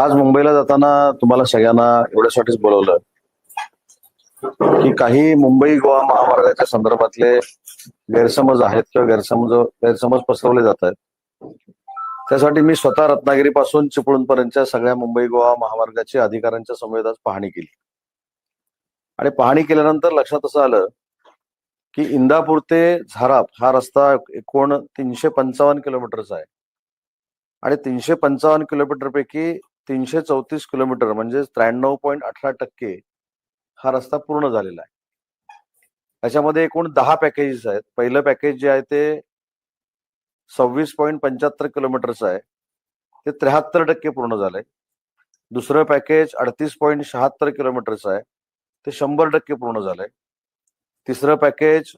आज मुंबईला जाताना तुम्हाला सगळ्यांना एवढ्यासाठीच बोलवलं की काही मुंबई गोवा महामार्गाच्या संदर्भातले गैरसमज आहेत किंवा गैरसमज गैरसमज पसरवले जात आहेत. त्यासाठी मी स्वतः रत्नागिरीपासून चिपळूणपर्यंतच्या सगळ्या मुंबई गोवा महामार्गाची अधिकाऱ्यांच्या समवेत आज पाहणी केली. आणि पाहणी केल्यानंतर लक्षात असं आलं की इंदापूर ते झाराप हा रस्ता एकूण तीनशे पंचावन्न किलोमीटरचा आहे. आणि तीनशे पंचावन्न किलोमीटर पैकी तीनशे चौतीस किलोमीटर म्हणजे त्र्याण्णव पॉईंट अठरा टक्के हा रस्ता पूर्ण झालेला आहे. त्याच्यामध्ये एकूण दहा पॅकेजेस आहेत. पहिलं पॅकेज जे आहे ते सव्वीस पॉईंट पंच्याहत्तर किलोमीटरचं आहे. ते त्र्याहत्तर टक्के पूर्ण झालंय. दुसरं पॅकेज अडतीस पॉईंट शहात्तर किलोमीटरचं आहे. ते शंभर टक्के पूर्ण झालंय. तिसरं पॅकेज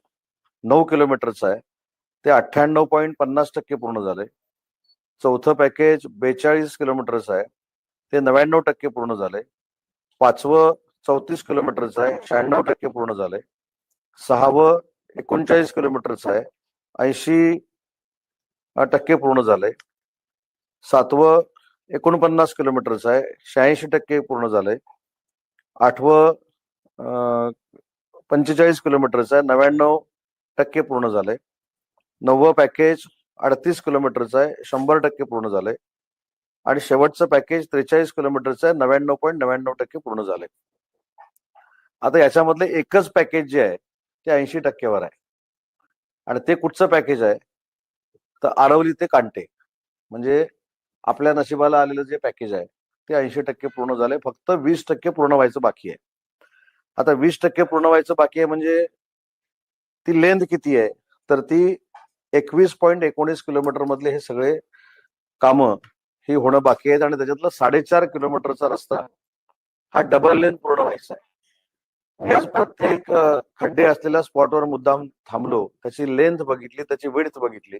नऊ किलोमीटरचं आहे. ते अठ्ठ्याण्णव पॉईंट पन्नास टक्के पूर्ण झालंय. चौथं पॅकेज बेचाळीस किलोमीटरचं आहे. ते नव्याण्णव टक्के पूर्ण झालंय. पाचवं चौतीस किलोमीटरचं आहे. शहाण्णव टक्के पूर्ण झालंय. सहावं एकोणचाळीस किलोमीटरचं आहे. ऐंशी टक्के पूर्ण झालंय. सातवं एकोणपन्नास किलोमीटरचं आहे. शहाऐंशी टक्के पूर्ण झालंय. आठवं अं, पंचेचाळीस किलोमीटरचं आहे. नव्याण्णव टक्के पूर्ण झालंय. नववं पॅकेज अडतीस किलोमीटरचं आहे. शंभर टक्के पूर्ण झालंय. आणि शेवटचं पॅकेज त्रेचाळीस किलोमीटरचं आहे. नव्याण्णव पॉईंट नव्याण्णव टक्के पूर्ण झालंय. आता याच्यामधले एकच पॅकेज जे आहे ते ऐंशी टक्केवर आहे. आणि ते कुठचं पॅकेज आहे? तर आरवली ते कांटे. म्हणजे आपल्या नशिबाला आलेलं जे पॅकेज आहे ते ऐंशी टक्के पूर्ण झालंय. फक्त वीस टक्के पूर्ण व्हायचं बाकी आहे. आता वीस टक्के पूर्ण व्हायचं बाकी आहे म्हणजे ती लेंथ किती आहे? तर ती एकवीस पॉईंट एकोणीस किलोमीटर मधले हे सगळे कामं ही होणं बाकी आहेत आणि त्याच्यातलं साडेचार किलोमीटरचा रस्ता हा डबल लेन पूर्ण व्हायचा आहे. हेच प्रत्येक खड्डे असलेल्या स्पॉटवर मुद्दाम थांबलो त्याची लेंथ बघितली त्याची विड्थ बघितली.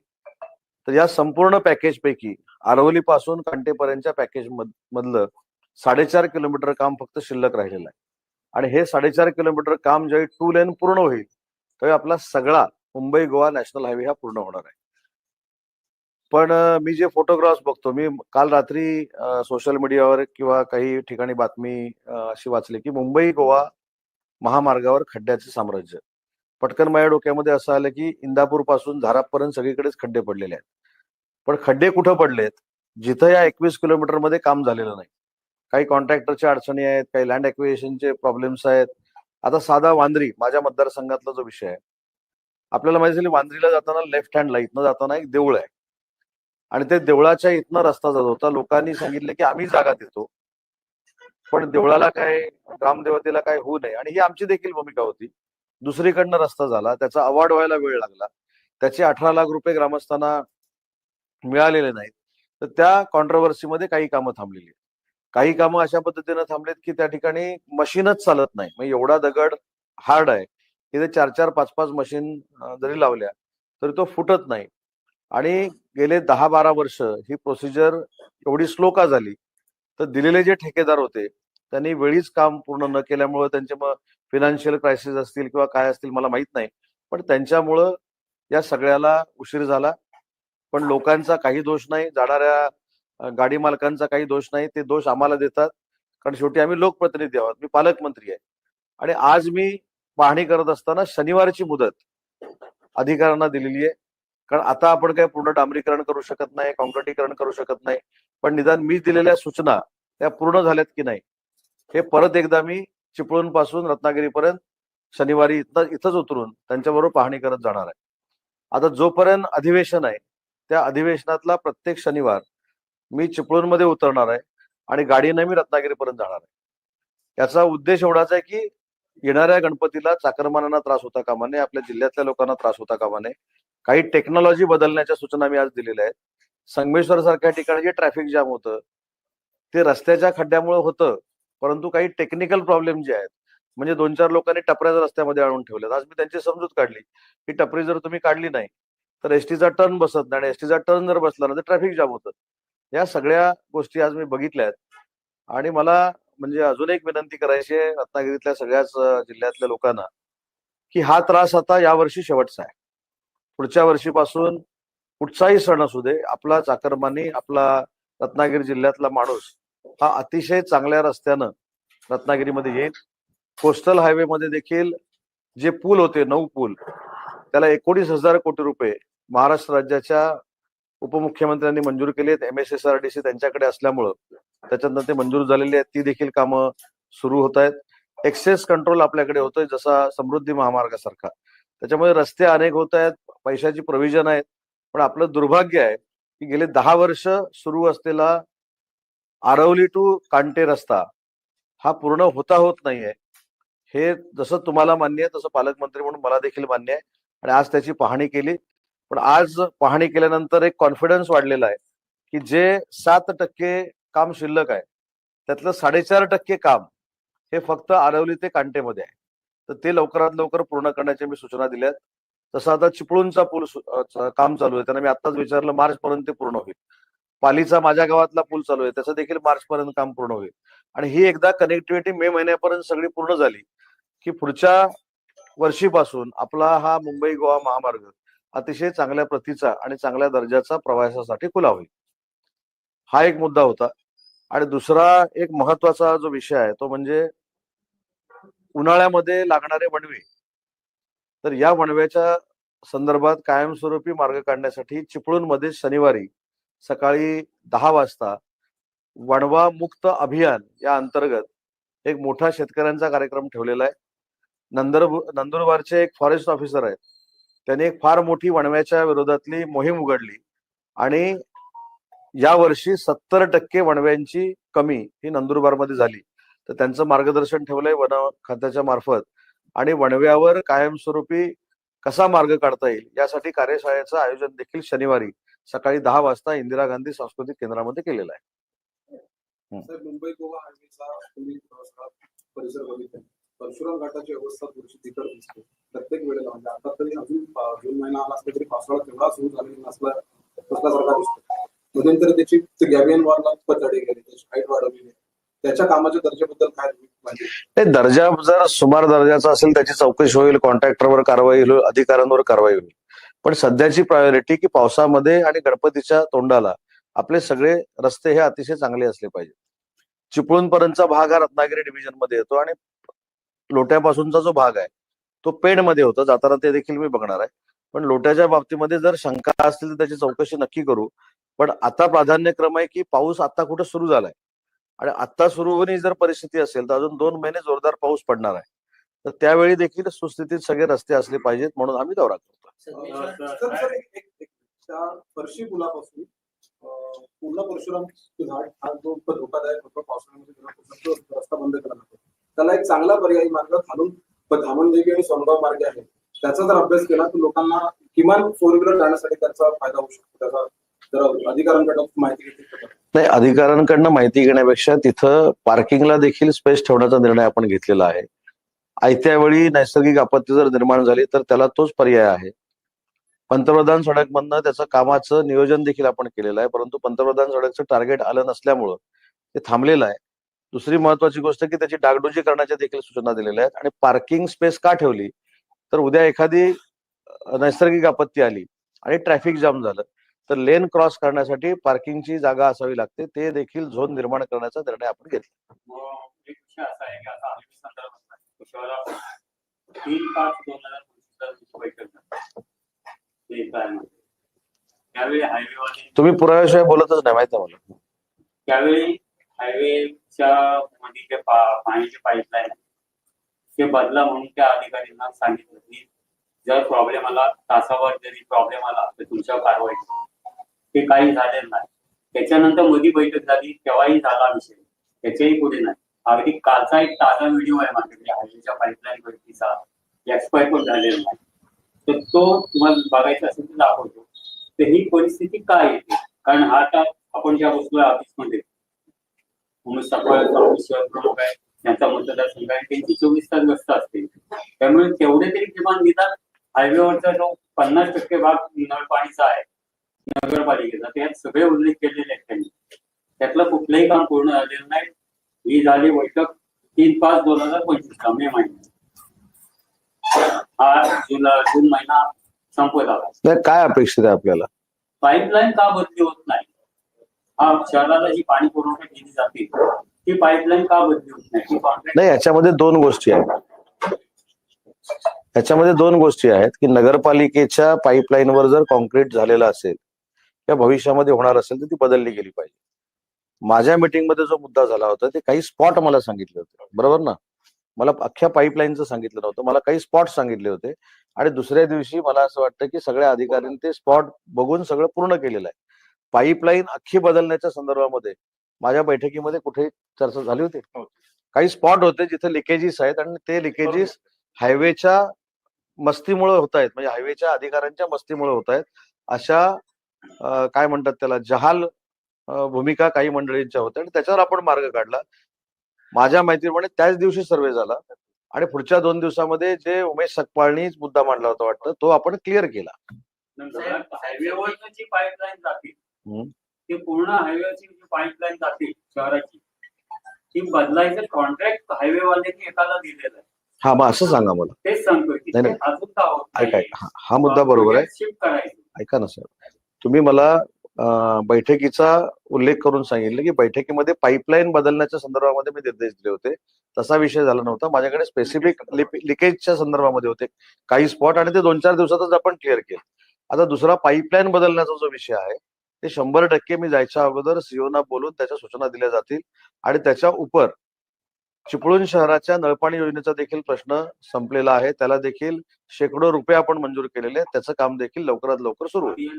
तर या संपूर्ण पॅकेज पैकी आरवली पासून कंटेपर्यंतच्या पॅकेज मधलं साडेचार किलोमीटर काम फक्त शिल्लक राहिलेलं आहे. आणि हे साडेचार किलोमीटर काम ज्यावेळी टू लेन पूर्ण होईल त्यावेळी आपला सगळा मुंबई गोवा नॅशनल हायवे हा पूर्ण होणार आहे. पण मी जे फोटोग्राफ्स बघतो मी काल रात्री सोशल मीडियावर किंवा काही ठिकाणी बातमी अशी वाचली की मुंबई गोवा महामार्गावर खड्ड्याचे साम्राज्य. पटकन माझ्या डोक्यामध्ये असं आलं की इंदापूरपासून झारापर्यंत सगळीकडेच खड्डे पडलेले आहेत. पण खड्डे कुठं पडलेत? जिथं या एकवीस किलोमीटरमध्ये काम झालेलं नाही. काही कॉन्ट्रॅक्टरच्या अडचणी आहेत काही लँड ॲक्विएशनचे प्रॉब्लेम्स आहेत. आता साधा वांद्री माझ्या मतदारसंघातला जो विषय आहे. आपल्याला माहिती झाली वांद्रीला जाताना लेफ्ट हँडला इथनं जाताना एक देऊळ आहे. आणि ते देवळाच्या इथनं रस्ता जात होता. लोकांनी सांगितलं की आम्ही जागा देतो. पण देवळाला काय ग्रामदेवतेला काय होऊ नये. आणि ही आमची देखील भूमिका होती. दुसरीकडनं रस्ता झाला. त्याचा अवॉर्ड व्हायला वेळ लागला. त्याचे अठरा लाख रुपये ग्रामस्थांना मिळालेले नाहीत. तर त्या कॉन्ट्रोवर्सीमध्ये काही कामं थांबलेली आहेत. काही कामं अशा पद्धतीनं थांबलेत की त्या ठिकाणी मशीनच चालत नाही. म्हणजे एवढा दगड हार्ड आहे की ते चार चार पाच पाच मशीन जरी लावल्या तरी तो फुटत नाही. आणि गेले दहा बारा वर्ष ही प्रोसिजर एवढी स्लो का झाली? तर दिलेले जे ठेकेदार होते त्यांनी वेळीच काम पूर्ण न केल्यामुळे त्यांचे मग फिनान्शियल क्रायसिस असतील किंवा काय असतील मला माहीत नाही. पण त्यांच्यामुळं या सगळ्याला उशीर झाला. पण लोकांचा काही दोष नाही जाणाऱ्या गाडी मालकांचा काही दोष नाही ते दोष आम्हाला देतात. कारण शेवटी आम्ही लोकप्रतिनिधी आहोत मी पालकमंत्री आहे. आणि आज मी पाहणी करत असताना शनिवारची मुदत अधिकाऱ्यांना दिलेली आहे. कारण आता आपण काय पूर्ण डांबरीकरण करू शकत नाही कॉन्क्रिटीकरण करू शकत नाही. पण निदान मी दिलेल्या सूचना त्या पूर्ण झाल्यात की नाही? हे परत एकदा मी चिपळूणपासून रत्नागिरीपर्यंत शनिवारी इथं इथंच उतरून त्यांच्याबरोबर पाहणी करत जाणार आहे. आता जोपर्यंत अधिवेशन आहे त्या अधिवेशनातला प्रत्येक शनिवार मी चिपळूणमध्ये उतरणार आहे आणि गाडीनं मी रत्नागिरीपर्यंत जाणार आहे. याचा उद्देश एवढाच आहे की येणाऱ्या गणपतीला चाकरमानांना त्रास होता कामा नये आपल्या जिल्ह्यातल्या लोकांना त्रास होता कामा नये. काही टेक्नॉलॉजी बदलण्याच्या सूचना मी आज दिलेल्या आहेत. संगमेश्वर सारख्या ठिकाणी जे ट्रॅफिक जाम होतं ते रस्त्याच्या खड्ड्यामुळे होतं परंतु काही टेक्निकल प्रॉब्लेम जे आहेत म्हणजे दोन चार लोकांनी टपऱ्या रस्त्यामध्ये आणून ठेवल्यात आज मी त्यांची समजूत काढली. की टपरी जर तुम्ही काढली नाही तर एसटीचा टर्न बसत नाही आणि एसटीचा टर्न जर बसला ना तर ट्रॅफिक जाम होतं. या सगळ्या गोष्टी आज मी बघितल्या आहेत. आणि मला म्हणजे अजून एक विनंती करायची आहे रत्नागिरीतल्या सगळ्याच जिल्ह्यातल्या लोकांना की हा त्रास आता यावर्षी शेवटचा आहे. पुढच्या वर्षीपासून कुठचाही सण असू दे आपला चाकरमानी आपला रत्नागिरी जिल्ह्यातला माणूस हा अतिशय चांगल्या रस्त्यानं रत्नागिरीमध्ये येईल. कोस्टल हायवे मध्ये देखील जे पूल होते नऊ पूल त्याला एकोणीस हजार कोटी रुपये महाराष्ट्र राज्याच्या उपमुख्यमंत्र्यांनी मंजूर केले M S S R D C त्यांच्याकडे असल्यामुळं त्याच्यानंतर ते मंजूर झालेली आहेत. ती देखील कामं सुरू होत आहेत. एक्सेस कंट्रोल आपल्याकडे होतोय जसा समृद्धी महामार्गासारखा. त्याच्यामुळे रस्ते अनेक होत आहेत. पैशाची प्रोव्हिजन आहेत. पण आपलं दुर्भाग्य आहे की गेले दहा वर्ष सुरू असलेला आरवली टू कांटे रस्ता हा पूर्ण होता होत नाहीये. हे जसं तुम्हाला मान्य आहे तसं पालकमंत्री म्हणून मला देखील मान्य आहे. आणि आज त्याची पाहणी केली. पण आज पाहणी केल्यानंतर एक कॉन्फिडन्स वाढलेला आहे की जे सात टक्के काम शिल्लक आहे त्यातलं साडेचार टक्के काम हे फक्त आरवली ते कांटेमध्ये आहे. तर ते लवकरात लवकर पूर्ण करण्याच्या मी सूचना दिल्या आहेत तसं आता चिपळूणचा पूल काम चालू आहे. त्यांना मी आताच विचारलं मार्च पर्यंत ते पूर्ण होईल. पालीचा माझ्या गावातला पूल चालू आहे. त्याचं देखील मार्च पर्यंत काम पूर्ण होईल. आणि ही एकदा कनेक्टिव्हिटी मे महिन्यापर्यंत सगळी पूर्ण झाली की पुढच्या वर्षीपासून आपला हा मुंबई गोवा महामार्ग अतिशय चांगल्या प्रतीचा आणि चांगल्या दर्जाचा प्रवासासाठी खुला होईल. हा एक मुद्दा होता. आणि दुसरा एक महत्त्वाचा जो विषय आहे तो म्हणजे उन्हाळ्यामध्ये लागणारे वणवे. तर या वणव्याच्या संदर्भात कायमस्वरूपी मार्ग काढण्यासाठी चिपळूणमध्ये शनिवारी सकाळी दहा वाजता वणवा मुक्त अभियान या अंतर्गत एक मोठा शेतकऱ्यांचा कार्यक्रम ठेवलेला आहे. नंदर नंदुरबारचे एक फॉरेस्ट ऑफिसर आहेत. त्यांनी एक फार मोठी वणव्याच्या विरोधातली मोहीम उघडली आणि या वर्षी सत्तर टक्के वणव्यांची कमी ही नंदुरबारमध्ये झाली. तर त्यांचं मार्गदर्शन ठेवलंय वन खात्याच्या मार्फत. आणि वणव्यावर कायमस्वरूपी कसा मार्ग काढता येईल यासाठी कार्यशाळेचं आयोजन देखील शनिवारी सकाळी दहा वाजता इंदिरा गांधी सांस्कृतिक केंद्रामध्ये केलेलं आहे. मुंबई गोवा हायवेचा परिसर बघितला. परशुराम घाटाची अवस्था थोडीशी तिकड दिसते. प्रत्येक वेळेला म्हणजे आता तरी अजून जून महिना आला असला तरी पावसाळा तेवढा सुरू झालेला नसला नसल्यासारखा दिसतो. मध्यंतर त्याची गॅबियन वॉलला पतडे गेले त्याची हाईट वाढवली त्याच्या कामाच्या दर्जाबद्दल काय म्हणजे दर्जा जर सुमार दर्जाचा असेल त्याची चौकशी होईल कॉन्ट्रॅक्टरवर कारवाई होईल अधिकाऱ्यांवर कारवाई होईल. पण सध्याची प्रायोरिटी की पावसामध्ये आणि गणपतीच्या तोंडाला आपले सगळे रस्ते हे अतिशय चांगले असले पाहिजे चिपळूणपर्यंतचा भाग हा रत्नागिरी डिव्हिजनमध्ये येतो आणि लोट्यापासूनचा जो भाग आहे तो पेणमध्ये होता. जाताना ते देखील मी बघणार आहे. पण लोट्याच्या बाबतीमध्ये जर शंका असतील तर त्याची चौकशी नक्की करू. पण आता प्राधान्यक्रम आहे की पाऊस आता कुठं सुरू झालाय? आणि आता सुरू होणे जर परिस्थिती असेल तर अजून दोन महिने जोरदार पाऊस पडणार आहे. तर त्यावेळी देखील सुस्थितीत सगळे रस्ते असले पाहिजेत म्हणून आम्ही दौरा करतो फरशी पुलापासून पूर्ण परशुराम घाट हा जो धोकादायक होतो पावसाळ्यामध्ये रस्ता बंद केला जातो त्याला एक चांगला पर्यायी मार्ग खालून धामणदेवी आणि सोनगाव मार्ग आहे. त्याचा जर अभ्यास केला तर लोकांना किमान फोर व्हीलर जाण्यासाठी त्याचा फायदा होऊ शकतो त्याचा माहिती घेतली नाही अधिकाऱ्यांकडनं माहिती घेण्यापेक्षा तिथं पार्किंगला देखील स्पेस ठेवण्याचा निर्णय आपण घेतलेला आहे. आयत्या वेळी नैसर्गिक आपत्ती जर निर्माण झाली तर त्याला तोच पर्याय आहे. पंतप्रधान सडक मधनं त्याचं कामाचं नियोजन देखील आपण केलेलं आहे परंतु पंतप्रधान सडकचं टार्गेट आलं नसल्यामुळं ते थांबलेलं आहे. दुसरी महत्वाची गोष्ट की त्याची डागडुजी करण्याच्या देखील सूचना दिलेल्या आहेत. आणि पार्किंग स्पेस का ठेवली? तर उद्या एखादी नैसर्गिक आपत्ती आली आणि ट्रॅफिक जाम झालं तर लेन क्रॉस करण्यासाठी पार्किंगची जागा असावी लागते. ते देखील झोन निर्माण करण्याचा निर्णय आपण घेतला. तुम्ही पुराव्याशिवाय बोलतच नाही माहिती मला. त्यावेळी हायवेच्या मध्ये जे पाण्याचे पाईपलाईन ते बदला म्हणून त्या अधिकाऱ्यांना सांगितलं की जर प्रॉब्लेम आला तासावर जरी प्रॉब्लेम आला तर तुमच्यावर कारवाई करू. ते काही झालेलं नाही. त्याच्यानंतर मोदी बैठक झाली तेव्हाही झाला विषय. त्याच्याही पुढे नाही. अगदी कालचा एक ताजा व्हिडिओ आहे माझ्याकडे हायवेच्या पाईपलाईन वरतीचा. एक्सपायर पण झालेला नाही. तर तो तुम्हाला बघायचा असेल तर दाखवतो. तर ही परिस्थिती काय येते? कारण हा आता आपण ज्या बसलोय ऑफिसमध्ये उमेश सफळ ऑफिस प्रमुख आहे त्यांचा मतदारसंघ आहे त्यांची चोवीस तास व्यस्त असते. त्यामुळे तेवढे तरी किमान निदान हायवेवरचा जो पन्नास टक्के भाग नळ पाणीचा आहे नगरपालिकेचा. त्यात सगळे उल्लेख केलेले आहेत त्यांनी. त्यातलं कुठलंही काम पूर्ण झालेलं नाही. ही झाली बैठक तीन पाच दोन हजार पंचवीस मे महिन्यात. हा जुलै जून महिना संपत आला. काय अपेक्षित आहे आपल्याला? पाईपलाईन का बदली होत नाही? हा शहराला जी पाणी पुरवठा केली जाते ती पाईपलाईन का बदली होत नाही? याच्यामध्ये दोन गोष्टी आहेत. याच्यामध्ये दोन गोष्टी आहेत की नगरपालिकेच्या पाईपलाईनवर जर कॉन्क्रीट झालेलं असेल किंवा भविष्यामध्ये होणार असेल तर ती बदलली गेली पाहिजे. माझ्या मीटिंगमध्ये जो मुद्दा झाला होता ते काही स्पॉट मला सांगितले होते. बरोबर ना? मला अख्ख्या पाईपलाईनचं सांगितलं नव्हतं. मला काही स्पॉट सांगितले होते. आणि दुसऱ्या दिवशी मला असं वाटतं की सगळ्या अधिकाऱ्यांनी ते स्पॉट बघून सगळं पूर्ण केलेलं आहे. पाईपलाईन अख्खी बदलण्याच्या संदर्भामध्ये माझ्या बैठकीमध्ये कुठे चर्चा झाली होती? काही स्पॉट होते जिथे लिकेजेस आहेत आणि ते लिकेजेस हायवेच्या मस्तीमुळे होत आहेत. म्हणजे हायवेच्या अधिकाऱ्यांच्या मस्तीमुळे होत आहेत. अशा काय म्हणतात त्याला जहाल भूमिका काही मंडळींच्या होत्या आणि त्याच्यावर आपण मार्ग काढला. माझ्या माहितीप्रमाणे त्याच दिवशी सर्वे झाला आणि पुढच्या दोन दिवसामध्ये जे उमेश सकपाळनी मुद्दा मांडला होता वाटतं तो आपण क्लिअर केला. पाईपलाईन. ती पूर्ण हायवेवरची जी पाईपलाईन शहराची ती बदलायचं कॉन्ट्रॅक्ट हायवेवाल्यांनी एकाला दिलेलं आहे. हा मग असं सांगा मला. तेच सांगतोय की नाही, ते नाही. अजून का होत ऐका. हा- मुद्दा बरोबर आहे. शिफ्ट करायचं. ऐका ना सर तुम्ही मला बैठकीचा उल्लेख करून सांगितलं की बैठकीमध्ये पाईपलाईन बदलण्याच्या संदर्भामध्ये मी निर्देश दिले होते. तसा विषय झाला नव्हता. माझ्याकडे स्पेसिफिक लिकेजच्या संदर्भामध्ये होते. काही स्पॉट आणि ते दोन चार दिवसातच आपण क्लिअर केले. आता दुसरा पाईपलाईन बदलण्याचा जो विषय आहे ते शंभर टक्के मी जायच्या अगोदर सीओना बोलून त्याच्या सूचना दिल्या जातील आणि त्याच्या उपर चिपळूण शहराच्या नळपाणी योजनेचा देखील प्रश्न संपलेला आहे. त्याला देखील शेकडो रुपये आपण मंजूर केलेले आहेत. त्याचं काम देखील लवकरात लवकर सुरू होईल.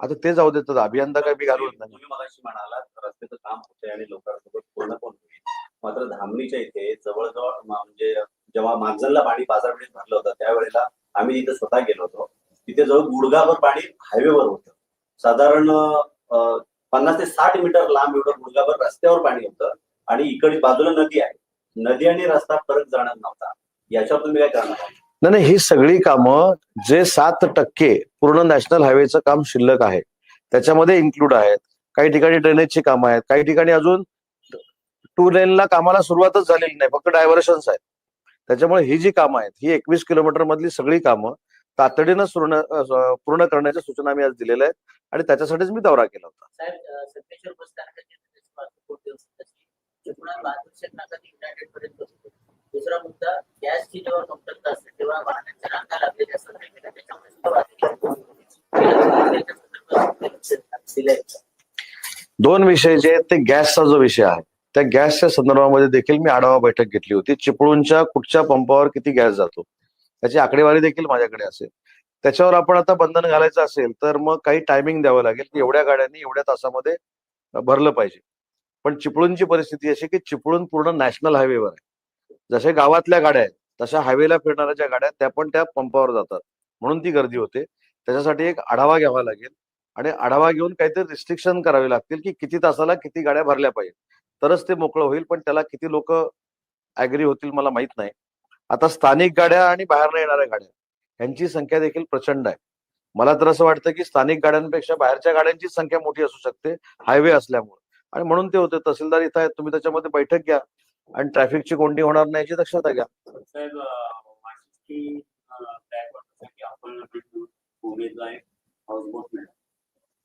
आता ते जाऊ देतात अभियंता काय मी घालवत नाही. तुम्ही मगाशी म्हणालात रस्त्याचं काम होते आणि लवकरात लवकर पूर्ण पण होईल. मात्र धामणीच्या इथे जवळजवळ म्हणजे जेव्हा मागजनला पाणी बाजारपेठेत भरलं होतं त्यावेळेला आम्ही तिथे स्वतः गेलो होतो. तिथे जवळ गुडगावर पाणी हायवेवर होतं. साधारण पन्नास ते साठ मीटर लांब एवढं गुडगावर रस्त्यावर पाणी होतं आणि इकडे बाजूला नदी आहे. नदी आणि रस्ता फरक जाणार नव्हता. याच्यावर तुम्ही काय करणार? नाही नाही ही सगळी कामं जे सात टक्के पूर्ण नॅशनल हायवेचं काम शिल्लक आहे त्याच्यामध्ये इन्क्लूड आहेत. काही ठिकाणी ड्रेनेजची कामं आहेत काही ठिकाणी अजून टू लेनला कामाला सुरुवातच झालेली नाही फक्त डायव्हर्शन्स आहेत. त्याच्यामुळे ही जी कामं आहेत ही एकवीस किलोमीटर मधली सगळी कामं तातडीनं सुरू पूर्ण करण्याच्या सूचना मी आज दिलेल्या आहेत आणि त्याच्यासाठीच मी दौरा केला होता. दुसरा मुद्दा गॅसची जेव्हा कमतरता असते तेव्हा वाहनांच्या रांगा लागलेल्या असतात त्याच्यामुळे दोन विषय जे आहेत ते गॅसचा जो विषय आहे त्या गॅसच्या संदर्भामध्ये देखील मी आढावा बैठक घेतली होती. चिपळूणच्या कुठच्या पंपावर किती गॅस जातो? त्याची आकडेवारी देखील माझ्याकडे असेल. त्याच्यावर आपण आता बंधन घालायचं असेल तर मग काही टायमिंग द्यावं लागेल की एवढ्या गाड्यांनी एवढ्या तासामध्ये भरलं पाहिजे. पण चिपळूणची परिस्थिती अशी की चिपळूण पूर्ण नॅशनल हायवेवर आहे. जसे गावातल्या गाड्या आहेत तशा हायवेला फिरणाऱ्या ज्या गाड्या त्या पण त्या पंपावर जातात. म्हणून ती गर्दी होते. त्याच्यासाठी एक आढावा घ्यावा लागेल आणि आढावा घेऊन काहीतरी रिस्ट्रिक्शन करावे लागतील की किती तासाला किती गाड्या भरल्या पाहिजे तरच ते मोकळं होईल पण त्याला किती लोक ऍग्री होतील मला माहीत नाही. आता स्थानिक गाड्या आणि बाहेरनं येणाऱ्या गाड्या यांची संख्या देखील प्रचंड आहे. मला तर असं वाटतं की स्थानिक गाड्यांपेक्षा बाहेरच्या गाड्यांची संख्या मोठी असू शकते हायवे असल्यामुळे. आणि म्हणून ते होते. तहसीलदार इथं आहेत तुम्ही त्याच्यामध्ये बैठक घ्या. आणि ट्रॅफिकची कोंडी होणार नाही याची दक्षता घ्या.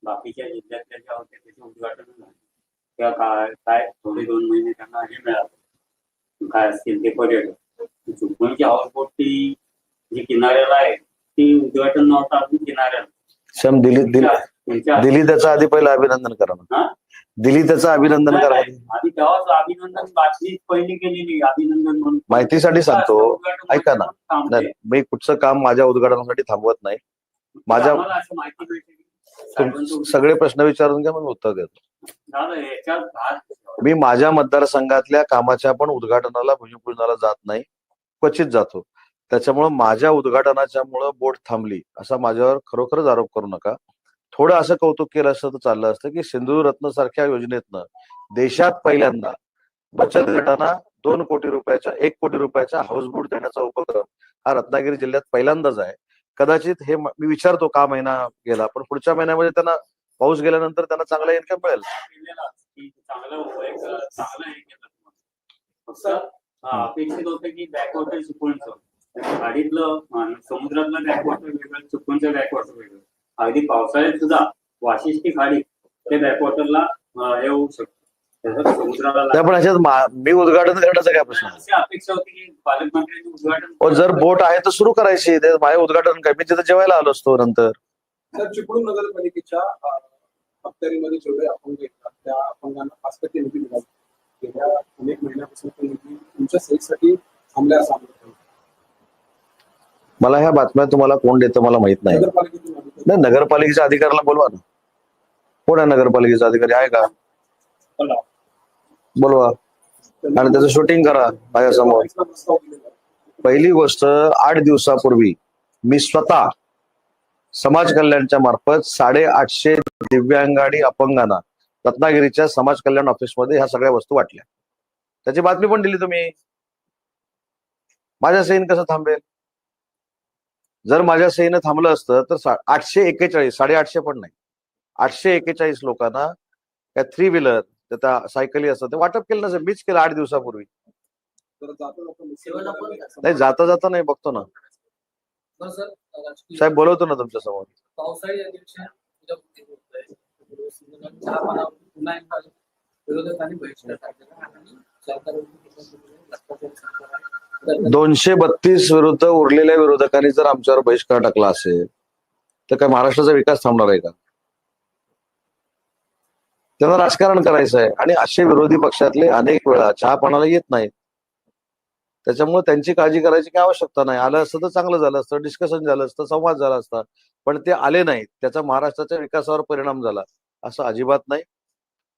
बाकीच्या जिल्ह्यातल्या ज्या होत्या त्याचे उद्घाटन त्या काय काय थोडे दोन महिने त्यांना हे मिळालं. काय असतील ते पर्यटक. चिपळूणची हाऊसबोट ती जी किनाऱ्याला आहे ती उद्घाटन नव्हतं अजून किनाऱ्याला. सम दिली दिली त्याचं आधी पहिलं अभिनंदन करा हा? दिली त्याचं अभिनंदन करा. नाही. आधी तेव्हाच अभिनंदन बातमी पहिली केलेली अभिनंदन म्हणून. माहितीसाठी सांगतो. ऐका ना. नाही मी कुठचं काम माझ्या उद्घाटनासाठी थांबवत नाही. माझ्या- आम्हाला असं माहिती भेटली. तुम- साहेबांचं सगळे प्रश्न विचारून घ्या मग उत्तर देतो. मी माझ्या मतदारसंघातल्या कामाच्या पण उद्घाटनाला भूमिपूजनाला जात नाही. क्वचित जातो. त्याच्यामुळं माझ्या उद्घाटनाच्या मुळे बोट थांबली. असा माझ्यावर खरोखरच आरोप करू नका. थोडं असं कौतुक केलं असतं तर चाललं असतं की सिंधू रत्न सारख्या योजनेतनं देशात पहिल्यांदा बचत गटांना दोन कोटी रुपयाच्या एक कोटी रुपयाचा हाऊसबोट देण्याचा उपक्रम हा रत्नागिरी जिल्ह्यात पहिल्यांदाच आहे. कदाचित हे म- मी विचारतो का महिना गेला पण पुढच्या महिन्यामध्ये त्यांना पाऊस गेल्यानंतर त्यांना चांगला इन्कम मिळेल? अपेक्षित होतं की बॅकवॉटर चिपळूणचं गाडीतलं समुद्रातलं बॅकवॉटर वेगळं चिपळूणचं बॅकवॉटर वेगळं. अगदी पावसाळ्यात सुद्धा वाशिष्ठी खाडी ते बॅकवॉटरला हे होऊ शकतं तसंच समुद्राला त्या पण ह्याच्यात मा- उद्घाटन करण्याचा काय प्रश्न आहे? अशी अपेक्षा होती की पालकमंत्र्यांनी उद्घाटन हो, जर बोट आहे तर सुरू करायची ते माझे उद्घाटन काय मी तिथं जेवायला आलो असतो नंतर तर चिपळूण नगरपालिकेच्या अखत्यारीमध्ये जेवढे अपंग येतात त्या अपंगांना पाच टक्के निधी जातो. गेल्या अनेक महिन्यापासून तो निधी तुमच्या सोयीसाठी थांबल्या असं. मला ह्या बातम्या तुम्हाला कोण देतं मला माहीत नाही. नगरपालिकेच्या अधिकाऱ्याला बोलवा ना. कोण आहे नगरपालिकेचा अधिकारी? आहे का? बोलवा. आणि त्याचं शूटिंग करा माझ्यासमोर. पहिली गोष्ट आठ दिवसापूर्वी मी स्वतः समाज कल्याणच्या मार्फत साडेआठशे दिव्यांगाडी अपंगांना रत्नागिरीच्या समाज कल्याण ऑफिसमध्ये ह्या सगळ्या वस्तू वाटल्या. त्याची बातमी पण दिली तुम्ही. माझ्या सहीन कसं थांबेल? जर माझ्या सहीनं थांबलं असतं तर सा- आठशे एक्केचाळीस साडेआठशे पण नाही. आठशे एक्केचाळीस लोकांना त्या थ्री व्हीलर त्या सायकली असतात ते वाटप केलं नसेल मीच केलं आठ दिवसापूर्वी. नाही जाता जाता नाही बघतो ना. साहेब बोलवतो ना तुमच्यासमोर. विरोधकांनी बहिष्कार दोनशे बत्तीस विरुद्ध उरलेल्या विरोधकांनी जर आमच्यावर बहिष्कार टाकला असेल तर काय महाराष्ट्राचा विकास थांबणार आहे का? त्यांना राजकारण करायचं आहे. आणि असे विरोधी पक्षातले अनेक वेळा चहा पाण्याला येत नाहीत. त्याच्यामुळे त्यांची काळजी करायची काय आवश्यकता नाही. आलं असतं तर चांगलं झालं असतं डिस्कशन झालं असतं संवाद झाला असता. पण ते आले नाहीत. त्याचा महाराष्ट्राच्या विकासावर परिणाम झाला असं अजिबात नाही.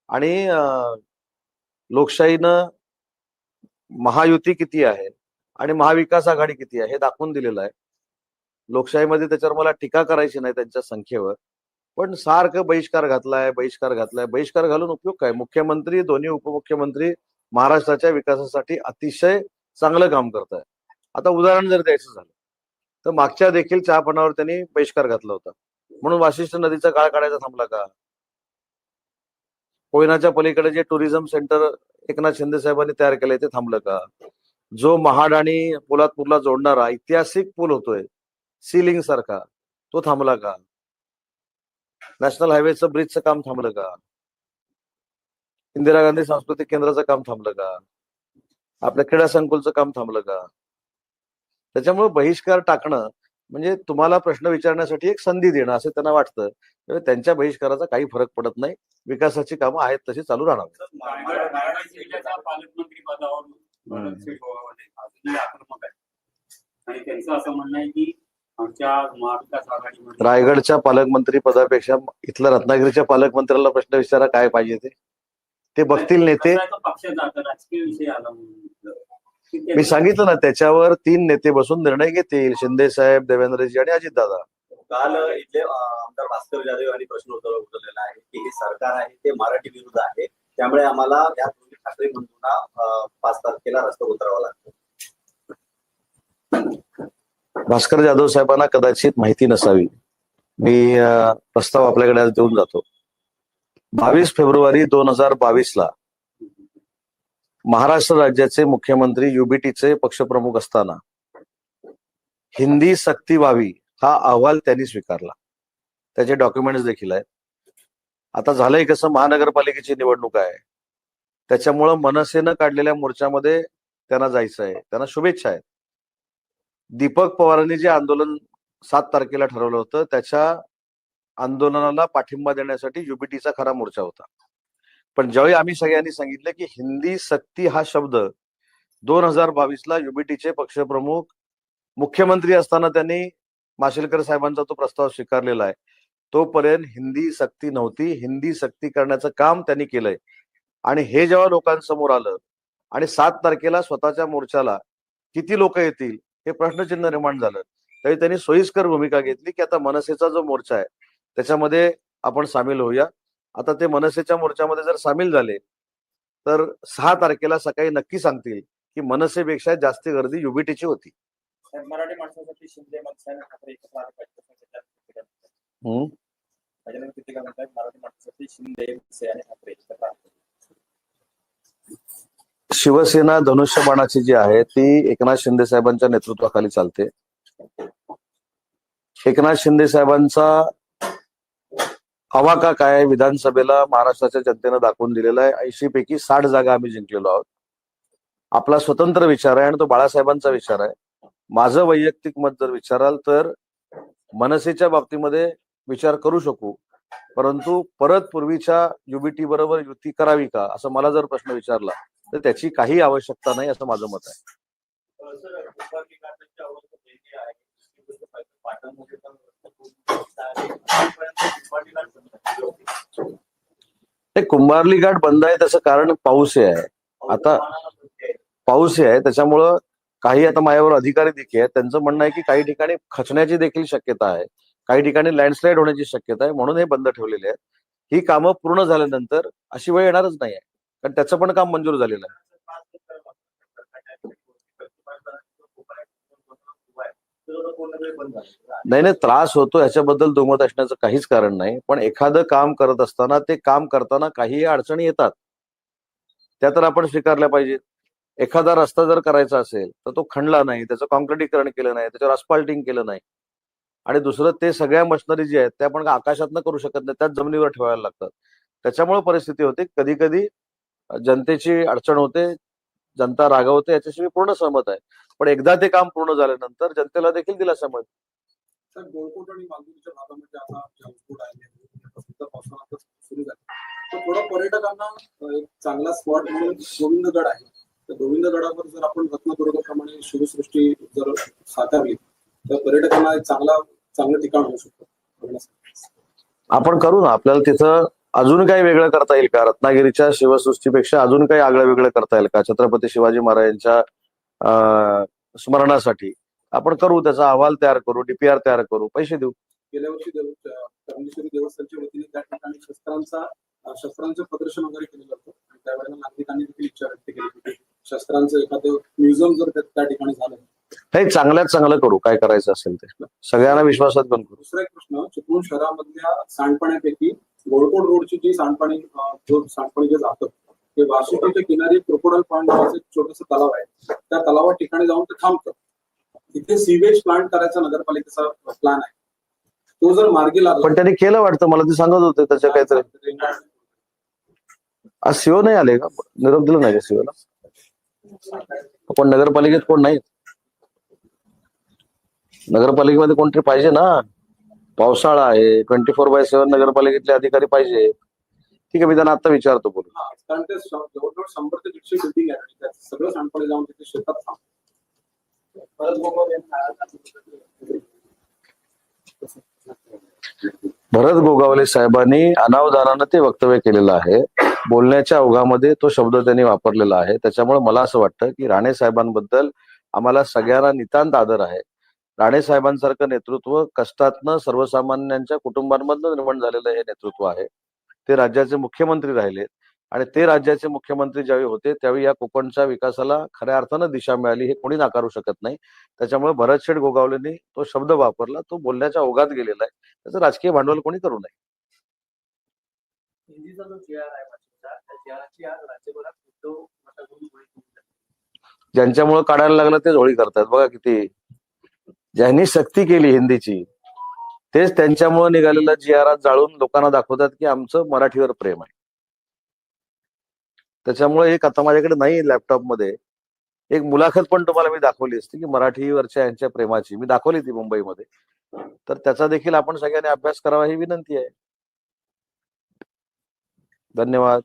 आणि लोकशाहीनं महायुती किती आहे? आणि महाविकास आघाडी किती आहे हे दाखवून दिलेलं आहे. लोकशाहीमध्ये त्याच्यावर मला टीका करायची नाही त्यांच्या संख्येवर. पण सारखं बहिष्कार घातलाय बहिष्कार घातलाय. बहिष्कार घालून उपयोग काय? मुख्यमंत्री दोन्ही उपमुख्यमंत्री महाराष्ट्राच्या विकासासाठी अतिशय चांगलं काम करत आहे आता उदाहरण जर द्यायचं झालं तर मागच्या देखील चहापणावर त्यांनी बहिष्कार घातला होता. म्हणून वाशिष्ठ नदीचा काळ काढायचा थांबला का? कोयनाच्या पलीकडे जे टुरिझम सेंटर एकनाथ शिंदे साहेबांनी तयार केलंय ते थांबलं का? जो महाड आणि पोलादपूरला जोडणारा ऐतिहासिक पूल होतोय सीलिंग सारखा तो थांबला का? नॅशनल हायवेचं ब्रिजचं काम थांबलं का? इंदिरा गांधी सांस्कृतिक केंद्राचं काम थांबलं का? आपल्या क्रीडा संकुलचं काम थांबलं का? त्याच्यामुळे बहिष्कार टाकणं म्हणजे तुम्हाला प्रश्न विचारण्यासाठी एक संधी देणं असं त्यांना वाटतं. त्यामुळे त्यांच्या बहिष्काराचा काही फरक पडत नाही. विकासाची कामं आहेत तशी चालू राहणार. रायगड रायगड जिल्ह्याच्या पालकमंत्री पदावर भरतसिंग गोगावले अजूनही आक्रमक आहे आणि त्यांचं असं म्हणणं आहे की आमच्या महाविकास आघाडीमध्ये रायगडच्या पालकमंत्री पदापेक्षा इथल्या रत्नागिरीच्या पालकमंत्र्याला प्रश्न विचारा काय पाहिजे ते. ते बघतील नेते. राजकीय विषय आला म्हणून. मी सांगितलं ना त्याच्यावर तीन नेते बसून निर्णय घेतील. शिंदे साहेब देवेंद्रजी आणि अजितदादा. काल इथले आमदार भास्कर जाधव यांनी प्रश्न उत्तर उचललेला आहे की हे सरकार आहे ते मराठी विरुद्ध आहे. त्यामुळे आम्हाला या ठाकरे बंधूंना पाच तारखेला रस्त्यावर उतरावा लागतो. भास्कर जाधव साहेबांना कदाचित माहिती नसावी. मी प्रस्ताव आपल्याकडे आज देऊन जातो. बावीस फेब्रुवारी दोन हजार बावीस ला महाराष्ट्र राज्याचे मुख्यमंत्री युबीटीचे पक्षप्रमुख असताना हिंदी सक्ती व्हावी हा अहवाल त्यांनी स्वीकारला. त्याचे डॉक्युमेंट्स देखील आहेत. आता झालंय कसं? महानगरपालिकेची निवडणूक आहे. त्याच्यामुळं मनसेनं काढलेल्या मोर्चामध्ये त्यांना जायचं आहे. त्यांना शुभेच्छा आहेत. दीपक पवारांनी जे आंदोलन सात तारखेला ठरवलं होतं त्याच्या आंदोलनाला पाठिंबा देण्यासाठी युबीटीचा खरा मोर्चा होता. पण ज्यावेळी आम्ही सगळ्यांनी सांगितलं की हिंदी सक्ती हा शब्द दोन हजार बावीस ला युबीटीचे पक्षप्रमुख मुख्यमंत्री असताना त्यांनी माशेलकर साहेबांचा तो प्रस्ताव स्वीकारलेला आहे. तोपर्यंत हिंदी सक्ती नव्हती. हिंदी सक्ती करण्याचं काम त्यांनी केलंय. आणि हे जेव्हा लोकांसमोर आलं आणि सात तारखेला स्वतःच्या मोर्चाला किती लोक येतील हे प्रश्नचिन्ह निर्माण झालं. त्यावेळी त्यांनी सोयीस्कर भूमिका घेतली की आता मनसेचा जो मोर्चा आहे त्याच्यामध्ये आपण सामील होऊया. आता ते मनसेच्या मोर्चामध्ये जर सामील झाले तर सहा तारखेला सकाळी नक्की सांगतील की मनसेपेक्षा जास्त गर्दी युबीटीची होती. मराठी माणसासाठी शिंदे आणि ठाकरे एकत्र मराठी माणसासाठी शिंदे आणि ठाकरे. शिवसेना धनुष्यबाणाची जी आहे ती एकनाथ शिंदे साहेबांच्या नेतृत्वाखाली चालते. एकनाथ शिंदे साहेबांचा अवाका काय विधानसभेला महाराष्ट्राच्या जनतेनं दाखवून दिलेला आहे. ऐंशी पैकी साठ जागा आम्ही जिंकलेलो आहोत. आपला स्वतंत्र विचार आहे आणि तो बाळासाहेबांचा विचार आहे. माझं वैयक्तिक मत जर विचाराल तर मनसेच्या बाबतीमध्ये विचार करू शकू. परंतु परत पूर्वीच्या युबीटी बरोबर युती करावी का असं मला जर प्रश्न विचारला तर त्याची काही आवश्यकता नाही असं माझं मत आहे. ते कुंभारली घाट बंद आहे त्याचं कारण पाऊस हे आहे. आता- आहे. पाऊस हे आहे त्याच्यामुळं काही आता माझ्यावर अधिकारी देखील आहेत. त्यांचं म्हणणं आहे की काही ठिकाणी खचण्याची देखील शक्यता आहे. काही ठिकाणी लँडस्लाईड होण्याची शक्यता आहे म्हणून हे बंद ठेवलेले आहेत. ही कामं पूर्ण झाल्यानंतर अशी वेळ येणारच नाही आहे. कारण त्याचं पण काम मंजूर झालेलं आहे. नाही नाही त्रास होतो ह्याच्याबद्दल दुमत असण्याचं काहीच कारण नाही. पण एखादं काम करत असताना ते काम करताना काही अडचणी येतात. त्या तर आपण स्वीकारल्या पाहिजेत. एखादा रस्ता जर करायचा असेल तर तो खणला नाही त्याचं कॉन्क्रिटीकरण केलं नाही त्याच्यावर अस्पाल्टिंग केलं नाही. आणि दुसरं ते सगळ्या मशिनरी जी आहेत त्या आपण आकाशातनं करू शकत नाही त्याच जमिनीवर ठेवायला लागतात. त्याच्यामुळे परिस्थिती होते. कधी कधी जनतेची अडचण होते जनता रागवते याच्याशी मी पूर्ण सहमत आहे. पण एकदा ते काम पूर्ण झाल्यानंतर जनतेला देखील तर गोळकोट आणि थोडं पर्यटकांना एक चांगला स्पॉट म्हणून गोविंदगड आहे. तर गोविंदगडावर जर आपण रत्नदुर्गप्रमाणे शिवसृष्टी जर साकारली तर पर्यटकांना एक चांगला चांगलं ठिकाण होऊ शकतं. आपण करू ना. आपल्याला तिथं अजून काही वेगळं करता येईल का? रत्नागिरीच्या शिवसृष्टीपेक्षा अजून काही आगळं वेगळं करता येईल का? छत्रपती शिवाजी महाराजांच्या स्मरणासाठी. आपण करू त्याचा अहवाल तयार करू डीपीआर तयार करू पैसे देऊ. गेल्या वर्षी देवस्थानच्या वतीने त्या ठिकाणी शस्त्रांचा शस्त्रांचं प्रदर्शन वगैरे केलं जातं आणि त्यावेळेला नागरिकांनी देखील इच्छा व्यक्त केली होती शस्त्रांचं एखादं म्युझियम जर त्या- ठिकाणी झालं. हे चांगल्यात चांगलं करू. काय करायचं असेल ते. सगळ्यांना विश्वासात पण करू. दुसरा एक प्रश्न चिपळूण शहरामधल्या सांडपाण्यापैकी गोळकोड रोडची जी सांडपाणी जो सांडपाणी जे जातं ते वाशिष्ठीच्या किनारी क्रोकोडाईल पॉईंट नावाचं एक छोटस तलाव आहे. त्या तलावा ठिकाणी जाऊन ते थांबतं. तिथे सीवेज प्लांट करायचा नगरपालिकेचा प्लॅन आहे. तो जर मार्गी लागला पण त्यांनी केलं वाटतं? मला ते सांगत होते त्याच्या काहीतरी. आज सीओ नाही आले का? निरोप दिला नाही का सीओला? पण नगरपालिकेत कोण नाही नगरपालिकेमध्ये कोणतरी पाहिजे ना? पावसाळा आहे ट्वेंटी फोर बाय सेव्हन नगरपालिकेतले अधिकारी पाहिजे. ठीक आहे मी त्यांना आता विचारतो बोलू कारण ते जवळजवळ शंभर ते दीडशे बिल्डिंग आहे त्याचं सगळं सांडपाणी जाऊन तिथे शेतात थांबतं. परत गोगोल यांना भरत गोगावले साहेबांनी अनावधानानं ते वक्तव्य केलेलं आहे. बोलण्याच्या ओघामध्ये तो शब्द त्यांनी वापरलेला आहे. त्याच्यामुळे मला असं वाटतं की राणे साहेबांबद्दल आम्हाला सगळ्यांना नितांत आदर आहे. राणे साहेबांसारखं नेतृत्व कष्टातनं सर्वसामान्यांच्या कुटुंबांमधनं निर्माण झालेलं हे नेतृत्व आहे. ते राज्याचे मुख्यमंत्री राहिले आणि ते राज्याचे मुख्यमंत्री ज्यावेळी होते त्यावेळी या कोकणच्या विकासाला खऱ्या अर्थानं दिशा मिळाली हे कोणी नाकारू शकत नाही. त्याच्यामुळे भरत शेठ गोगावलेंनी तो शब्द वापरला तो बोलण्याच्या ओघात गेलेला आहे. त्याचं राजकीय भांडवल कोणी करू नये. ज्यांच्यामुळे काढायला लागलं तेच होळी करतात बघा किती ज्यांनी सक्ती केली हिंदीची तेच त्यांच्यामुळे निघालेला जी आर जाळून लोकांना दाखवतात की आमचं मराठीवर प्रेम आहे. त्याच्यामुळे एक आता माझ्याकडे नाही लॅपटॉपमध्ये एक मुलाखत पण तुम्हाला मी दाखवली असती की मराठीवरच्या यांच्या प्रेमाची. मी दाखवली ती मुंबईमध्ये. तर त्याचा देखील आपण सगळ्यांनी अभ्यास करावा ही विनंती आहे. धन्यवाद.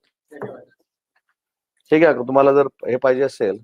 ठीक आहे तुम्हाला जर हे पाहिजे असेल